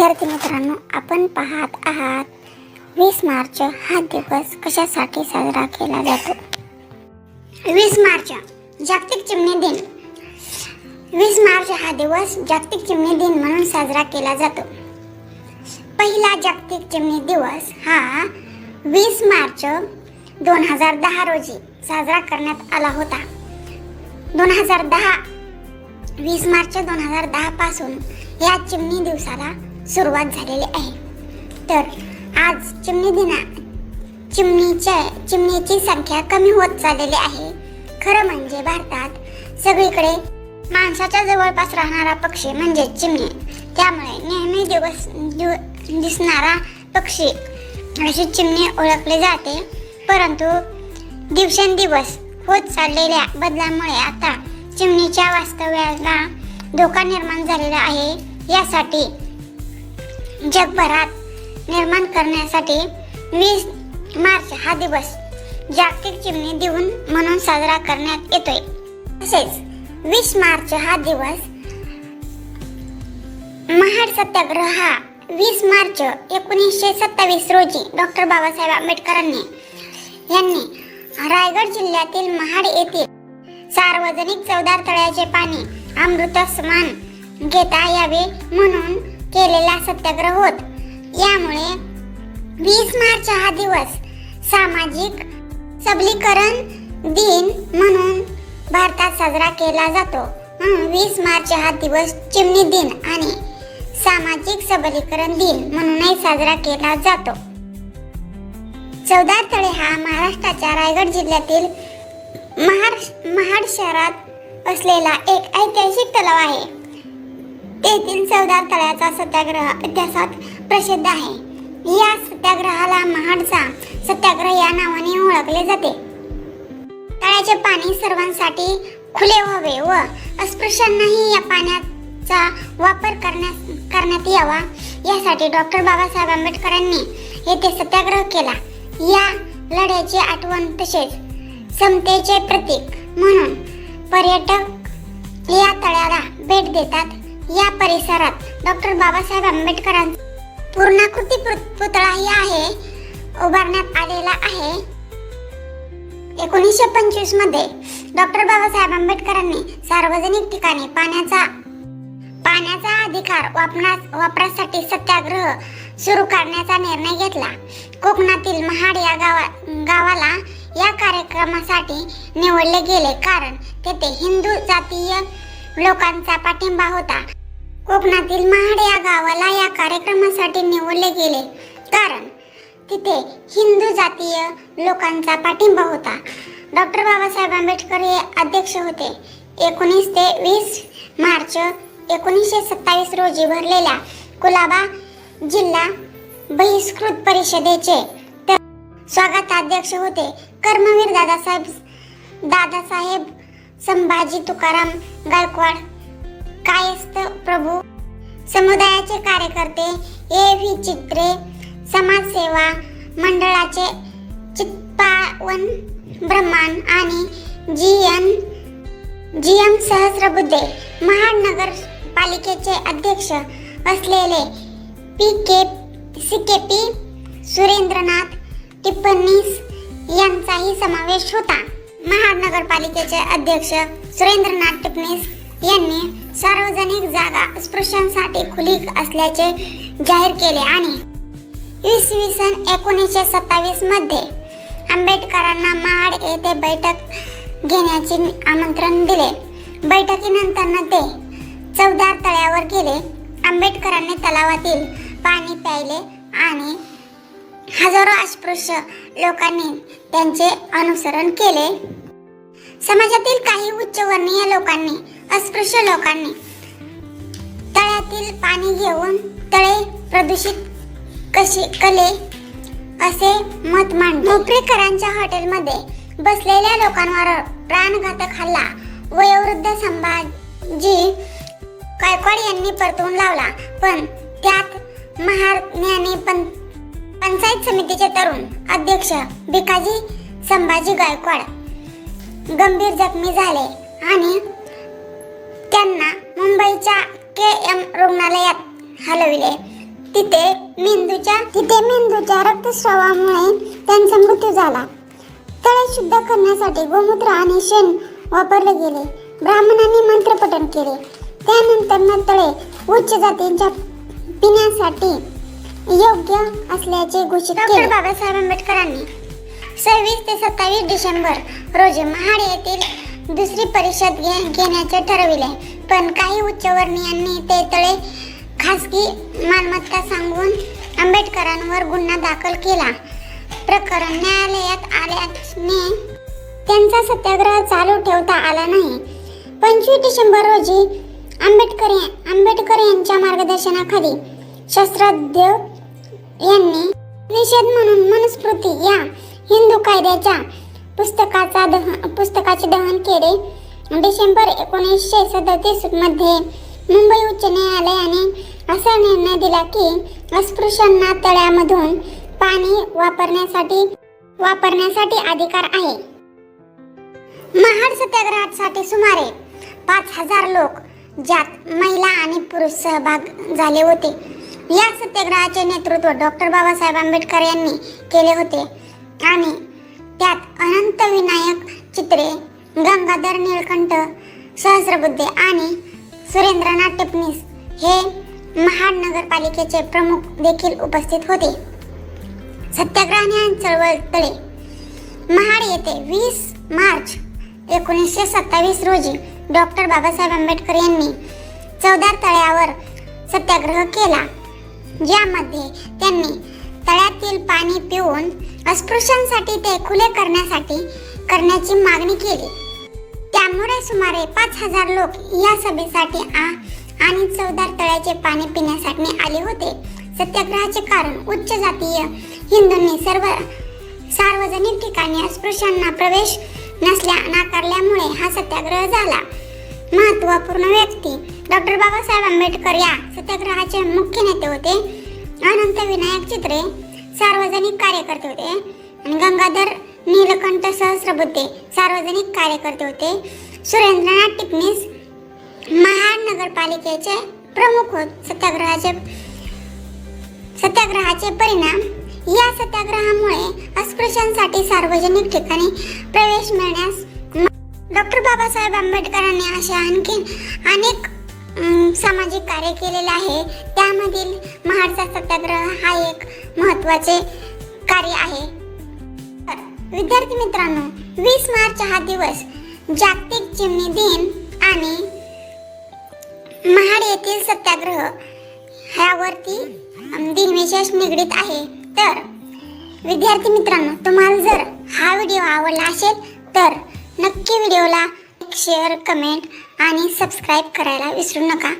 विद्यार्थी मित्रांनो आपण पाहत आहात वीस मार्च हा दिवस कशासाठी साजरा केला जातो? वीस मार्च जागतिक चिमणी दिन. वीस मार्च हा दिवस जागतिक चिमणी दिन म्हणून साजरा केला जातो. पहिला जागतिक चिमणी दिवस हा वीस मार्च दोन हजार दहा रोजी साजरा करण्यात आला होता. दोन हजार दहा वीस मार्च दोन हजार दहापासून या चिमणी दिवसाला सुरुवात झालेली आहे. तर आज चिमणी दिना चिमणीच्या चिमणीची संख्या कमी होत चाललेली आहे. खरं म्हणजे भारतात सगळीकडे माणसाच्या जवळपास राहणारा पक्षी म्हणजे चिमणी. त्यामुळे नेहमी दिवस दिव- दिसणारा पक्षी अशी चिमणी ओळखली जाते. परंतु दिवसेंदिवस होत चाललेल्या बदलामुळे आता चिमणीच्या वास्तव्याला धोका निर्माण झालेला आहे. यासाठी जगभरात निर्माण करण्यासाठी वीस मार्च हा दिवस जागतिक चिमणी दिन म्हणून साजरा करण्यात येतोय. तसेच वीस मार्च हा दिवस महाड सत्याग्रह हा वीस मार्च एकोणीसशे सत्तावीस रोजी डॉक्टर बाबासाहेब आंबेडकरांनी यांनी रायगड जिल्ह्यातील महाड येथील सार्वजनिक चवदार तळ्याचे पाणी अमृत समान घेता यावे म्हणून केलेला सत्याग्रह होत. यामुळे वीस मार्च हा दिवस सामाजिक सबलीकरण दिन म्हणून भारतात साजरा केला जातो. म्हणून वीस मार्च हा दिवस चिमणी दिन आणि सामाजिक सबलीकरण दिन म्हणूनही साजरा केला जातो. चौदार तळे हा महाराष्ट्राच्या रायगड जिल्ह्यातील महाड महाड शहरात असलेला एक ऐतिहासिक तलाव आहे. तेथील चौदा तळ्याचा सत्याग्रह इतिहासात प्रसिद्ध आहे. या सत्याग्रहाला महाडचा सत्याग्रह या नावाने ओळखले जाते. तळ्याचे पाणी सर्वांसाठी खुले व्हावे व अस्पृश्यांनाही या पाण्याचा वापर करण्यास करण्यात यावा यासाठी डॉक्टर बाबासाहेब आंबेडकरांनी येथे सत्याग्रह केला. या लढ्याची आठवण तसेच समतेचे प्रतीक म्हणून पर्यटक या तळ्याला भेट देतात. या परिसरात. डॉक्टर बाबासाहेब आंबेडकरांचा पूर्णाकृती पुतळाही आहे उभारण्यात आलेला आहे. एकोणीसशे पंचवीसमध्ये डॉक्टर बाबासाहेब आंबेडकरांनी सार्वजनिक ठिकाणी पाण्याचा पाण्याचा अधिकार वापरण्यास वापरासाठी सत्याग्रह सुरू करण्याचा निर्णय घेतला. कोकणातील महाड या गावा गावाला या कार्यक्रमासाठी निवडले गेले कारण तेथे हिंदू जातीय लोकांचा पाठिंबा होता. कोकणातील महाड या गावाला या कार्यक्रमासाठी निवडले गेले. कारण तिथे हिंदू जातीय लोकांचा पाठिंबा होता. डॉक्टर बाबासाहेब आंबेडकर हे अध्यक्ष होते. एकोणीस ते वीस मार्च एकोणीसशे सत्तावीस रोजी भरलेल्या कुलाबा जिल्हा बहिष्कृत परिषदेचे स्वागत स्वागताध्यक्ष होते. कर्मवीर दादासाहेब दादासाहेब संभाजी तुकाराम गायकवाड कायस्थ प्रभू? समुदायाचे कार्यकर्ते ए व्ही चित्रे समाजसेवा मंडळाचे चित्पावन ब्रह्मान आणि G N G M Sahasrabuddhe महानगरपालिकेचे पालिकेचे अध्यक्ष असलेले P K C K P Surendranath टिप्पणीस यांचाही समावेश होता. महानगरपालिकेचे अध्यक्ष सुरेंद्रनाथ टिपणीस यांनी सार्वजनिक जागा स्पृश्यांसाठी खुली असल्याचे जाहीर केले आणि इसवी सन एकोणीसशे सत्तावीसमध्ये आंबेडकरांना महाड येथे बैठक घेण्याचे आमंत्रण दिले. बैठकीनंतर ते चौदार तळ्यावर गेले. आंबेडकरांनी तलावातील पाणी प्यायले आणि हजारो अस्पृश्य लोकांनी त्यांचे अनुसरण केले. समाजातील काही उच्चवर्णीय लोकांनी अस्पृश्य लोकांनी. तळ्यातील पाणी घेऊन तळे प्रदूषित कसे कले असे मत मांडले. नोकरीकरांच्या हॉटेलमध्ये बसलेल्या लोकांवर प्राणघातक हल्ला. वयोवृद्ध संभाजी गायकवाड यांनी परतवून लावला. पण त्यात महाराष्ट्राने पण पंचायत समितीचे तरुण अध्यक्ष भिकाजी संभाजी गायकवाड गंभीर जखमी झाले आणि त्यांना मुंबईच्या के एम रुग्णालयात हलविले. तिथे मेंदूच्या तिथे मेंदूच्या रक्तस्रावामुळे त्यांचा मृत्यू झाला. तळे शुद्ध करण्यासाठी गोमूत्र आणि शेण वापरले गेले. ब्राह्मणांनी मंत्रपठण केले. त्यानंतर न तळे उच्च जातींच्या पिण्यासाठी योग्य असल्याचे घोषित केले. बाबासाहेब आंबेडकरांनी सव्वीस ते सत्तावीस डिसेंबर रोजी महाड येथील दुसरी परिषद घे घेण्याचे ठरविले. पण काही उच्चवर्णीयांनी ते तळे खासगी मालमत्ता सांगून आंबेडकरांवर गुन्हा दाखल केला. प्रकरण न्यायालयात आल्याने त्यांचा सत्याग्रह चालू ठेवता आला नाही. पंचवीस डिसेंबर रोजी आंबेडकर आंबेडकर यांच्या मार्गदर्शनाखाली शास्त्राध्य यांनी निषेध म्हणून मनुस्मृती या हिंदू कायद्याच्या पुस्तकाचा दहन पुस्तकाचे दहन केले. डिसेंबर एकोणीसशे सदतीसमध्ये मुंबई उच्च न्यायालयाने असा निर्णय दिला की अस्पृश्यांना तळ्यामधून पाणी वापरण्यासाठी वापरण्यासाठी अधिकार आहे. महाड सत्याग्रहासाठी सुमारे पाच हजार लोक ज्यात महिला आणि पुरुष सहभाग झाले होते. या सत्याग्रहाचे नेतृत्व डॉक्टर बाबासाहेब आंबेडकर यांनी केले होते आणि त्यात अनंत विनायक चित्रे गंगाधर निळकंठ सहस्रबुद्धे आणि सुरेंद्रनाथ टिपणीस हे महाड नगरपालिकेचे प्रमुख देखील उपस्थित होते. सत्याग्रहाने चळवळ तळे महाड येथे वीस मार्च एकोणीसशे सत्तावीस रोजी डॉक्टर बाबासाहेब आंबेडकर यांनी चौदार तळ्यावर सत्याग्रह केला. ज्यामध्ये त्यांनी तळ्यातील पाणी पिऊन अस्पृश्यांसाठी ते खुले करण्यासाठी करण्याची मागणी केली. त्यामुळे सुमारे पाच हजार लोक या सभेसाठी आ आणि चौदार तळ्याचे पाणी पिण्यासाठी आले होते. सत्याग्रहाचे कारण उच्च जातीय हिंदूंनी सर्व सार्वजनिक ठिकाणी अस्पृश्यांना प्रवेश नसल्या नाकारल्यामुळे हा सत्याग्रह झाला. महत्त्वपूर्ण व्यक्ती डॉक्टर बाबासाहेब आंबेडकर या सत्याग्रहाचे मुख्य नेते होते. अनंत विनायक चित्रे सार्वजनिक कार्यकर्ते होते. आणि गंगाधर नीलकंठ सहस्रबुद्धे सार्वजनिक कार्यकर्ते होते. सुरेंद्रनाथ टिपणीस महाड नगरपालिकेचे प्रमुख होत. सत्याग्रहाचे सत्याग्रहाचे परिणाम. या सत्याग्रहामुळे अस्पृश्यांसाठी सार्वजनिक ठिकाणी प्रवेश मिळण्यास डॉक्टर बाबासाहेब आंबेडकरांनी असे आणखी अनेक सामाजिक कार्य केलेले आहे. त्यामधील महाडचा सत्याग्रह हा एक महत्त्वाचे कार्य आहे. तर विद्यार्थी मित्रांनो वीस मार्च हा दिवस जागतिक चिमणी दिन आणि महाड येथील सत्याग्रह ह्यावरती दिनविशेष निगडीत आहे. तर विद्यार्थी मित्रांनो तुम्हाला जर हा व्हिडिओ आवडला असेल तर नक्की व्हिडिओला शेअर कमेंट आणि सबस्क्राईब करायला विसरू नका.